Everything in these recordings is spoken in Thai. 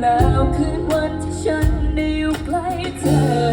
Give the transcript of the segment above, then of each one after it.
หนาวคืนวันที่ฉันได้อยู่ใกล้เธอ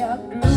çakra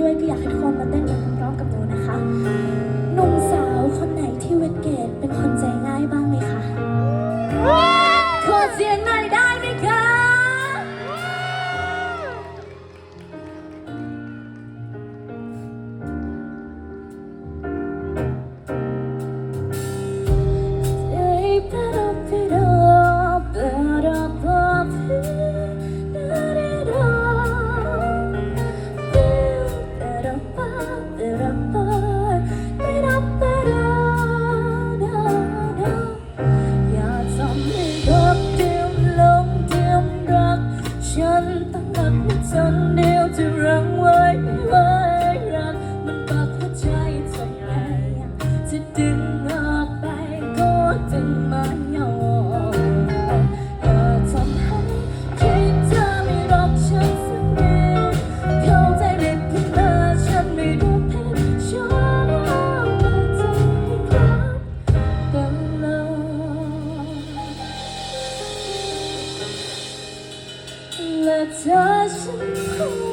ด้วยก็อยากให้ทุกคนมาเต้นไปพร้อมๆกับหนูนะคะหนุ่มสาวคนไหนที่เวทเกต 这心痛